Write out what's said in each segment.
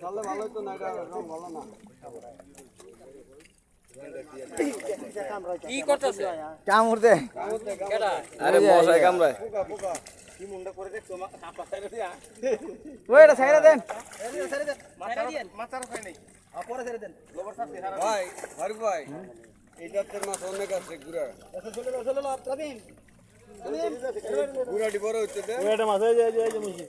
তাহলে ভালো তো না এটা রং ভালো না কি করতেছে কামড় দে। কেডা আরে মশাই কামড়ায় পোকা পোকা কি মুন্ডা করে দেখছ আপা সাইডে দিয়া ওই এটা ছাইরা দেন মাথার খাই নাই আপরে ছেড়ে দেন। গোবর সাথে ভাই হরি ভাই এই জাতের মাছ অনেক আছে গুড়া। চলে চলে চলে প্রবীণ গুড়াটি বড় হচ্ছে দে। এটা মাছ এই যে এই যে এই যে মুশি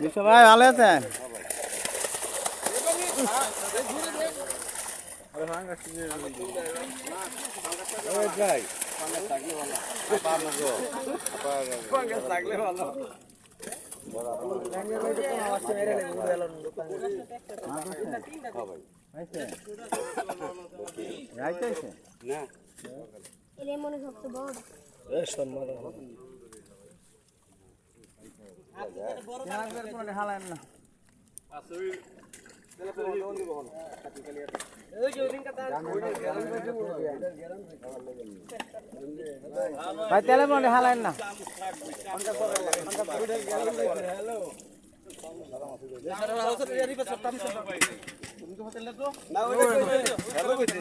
বিশ্ব ভাই ভালো আছেন? না। সবচেয়ে বড়। হালান না ভাই তেলে মনে হালান না না ওইটা কইছে ভালো কইছে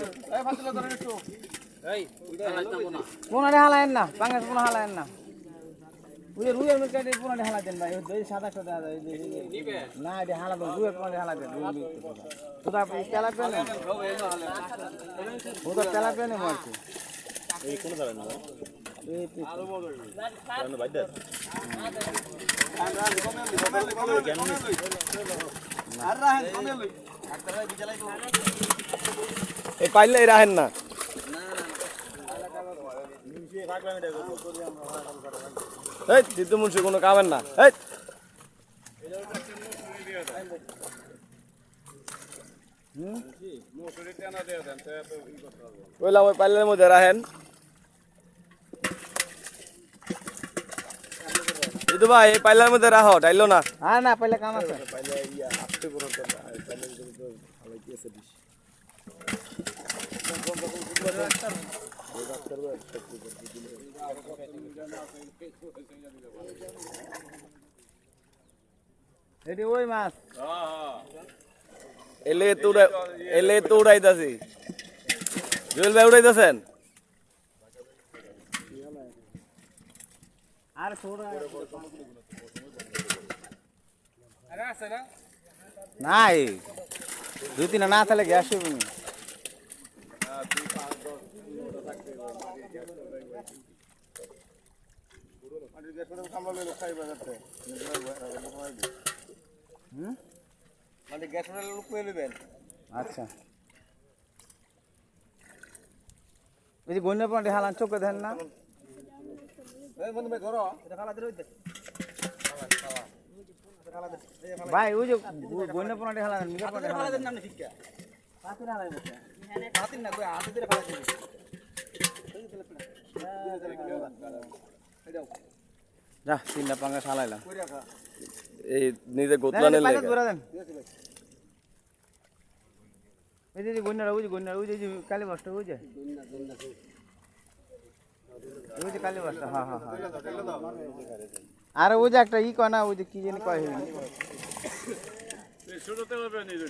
এই পোনারে হালায়েন না বাংলাদেশ পোনা হালায়েন না ওই রুয়ের হালা দেন ভাই ওই সাদা সাদা না এটা হালা দেন রুয়ের হালা দেন তেলা পেন তেলা পেন মারছে। কোন না এই পাইলে রাহেন না। এই দিদু মুন্সি কোনো কামেন না। এই। কইলাম ওই পাইলের মধ্যে রাহেন দিদু ভাই এই পাইলার মধ্যে রাহো ডাইলো না। হ্যাঁ না পাইলে কাম আছে। এটি ওই মাছ। এলে তো উড়াই এলে তো উড়াইতাছি। জুয়েল ভাই উড়াইতাছেন? আর নাই। দুই তিন না তাহলে গ্যাস হবে না। মানে গ্যাস লোক কই লইবেন আচ্ছা। ওই যে গন্যা পান্ডে হালান, চোখে দেন না? এই ভাই, ওই যে গন্যা পান্ডে হালান নামনে শিক্ষা যা তিনটা পাঙ্গা খা এই নিজে গোতলানের লেগে। এই যে গন্যারা ওই যে গন্যারা ওই যে কালী মাছটা ওই যে। ওই যে কালী মাছটা হ্যাঁ হ্যাঁ হ্যাঁ। আর ওই যে একটা ই কয় না ওই যে কি জানি কয় নিজে